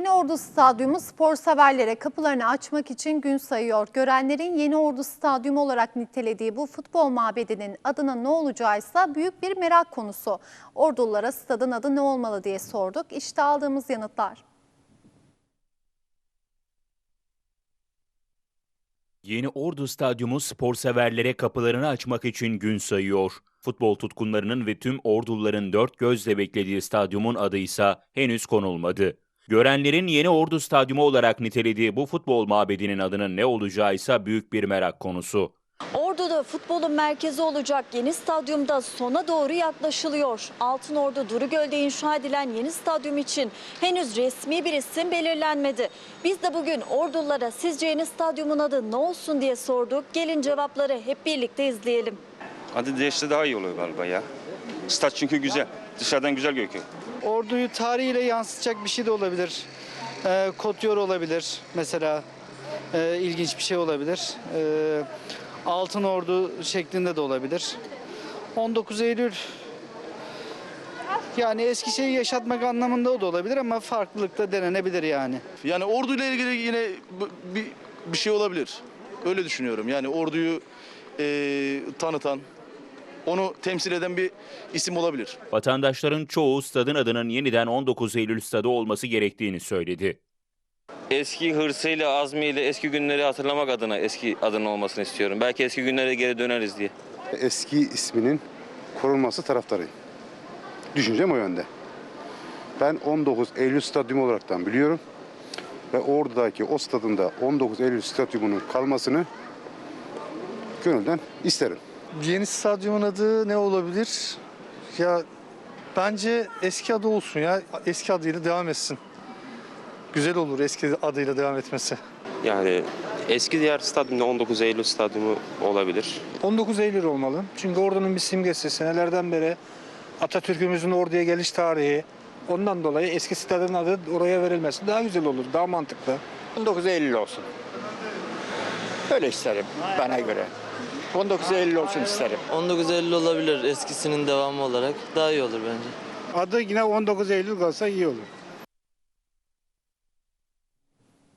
Yeni Ordu Stadyumu spor severlere kapılarını açmak için gün sayıyor. Görenlerin Yeni Ordu Stadyumu olarak nitelediği bu futbol mabedinin adına ne olacağıysa büyük bir merak konusu. Ordulara stadın adı ne olmalı diye sorduk. İşte aldığımız yanıtlar. Yeni Ordu Stadyumu spor severlere kapılarını açmak için gün sayıyor. Futbol tutkunlarının ve tüm orduların dört gözle beklediği stadyumun adı ise henüz konulmadı. Görenlerin Yeni Ordu Stadyumu olarak nitelediği bu futbol mabedinin adının ne olacağı ise büyük bir merak konusu. Ordu'da futbolun merkezi olacak yeni stadyumda sona doğru yaklaşılıyor. Altınordu Durugöl'de inşa edilen yeni stadyum için henüz resmi bir isim belirlenmedi. Biz de bugün Ordulara sizce yeni stadyumun adı ne olsun diye sorduk. Gelin cevapları hep birlikte izleyelim. Adı değişse daha iyi oluyor galiba ya. Stat çünkü güzel. Dışarıdan güzel gözüküyor. Orduyu tarihiyle yansıtacak bir şey de olabilir. Ee, Kotyor olabilir mesela. Ee, ilginç bir şey olabilir. Ee, Altın Ordu şeklinde de olabilir. 19 Eylül yani eski şeyi yaşatmak anlamında o da olabilir ama farklılık da denenebilir yani. Yani orduyla ilgili yine bir, bir şey olabilir. Öyle düşünüyorum. Yani orduyu eee, tanıtan, onu temsil eden bir isim olabilir. Vatandaşların çoğu stadın adının yeniden 19 Eylül stadı olması gerektiğini söyledi. eski hırsıyla, azmiyle eski günleri hatırlamak adına eski adının olmasını istiyorum. Belki eski günlere geri döneriz diye. eski isminin korunması taraftarıyım. Düşüncem o yönde. Ben 19 Eylül Stadyumu olaraktan biliyorum. Ve oradaki o stadında 19 Eylül Stadyumu'nun kalmasını gönülden isterim. Yeni stadyumun adı ne olabilir? Ya bence eski adı olsun ya. Eski adıyla devam etsin. Güzel olur eski adıyla devam etmesi. Yani eski diğer stadyumda 19 Eylül stadyumu olabilir. 19 Eylül olmalı. Çünkü ordunun bir simgesi. Senelerden beri Atatürk'ümüzün orduya geliş tarihi. Ondan dolayı eski stadın adı oraya verilmesi daha güzel olur, daha mantıklı. 19 Eylül olsun. Öyle isterim bana göre. 19 Eylül olsun isterim. 19 Eylül olabilir eskisinin devamı olarak daha iyi olur bence. Adı yine 19 Eylül kalsa iyi olur.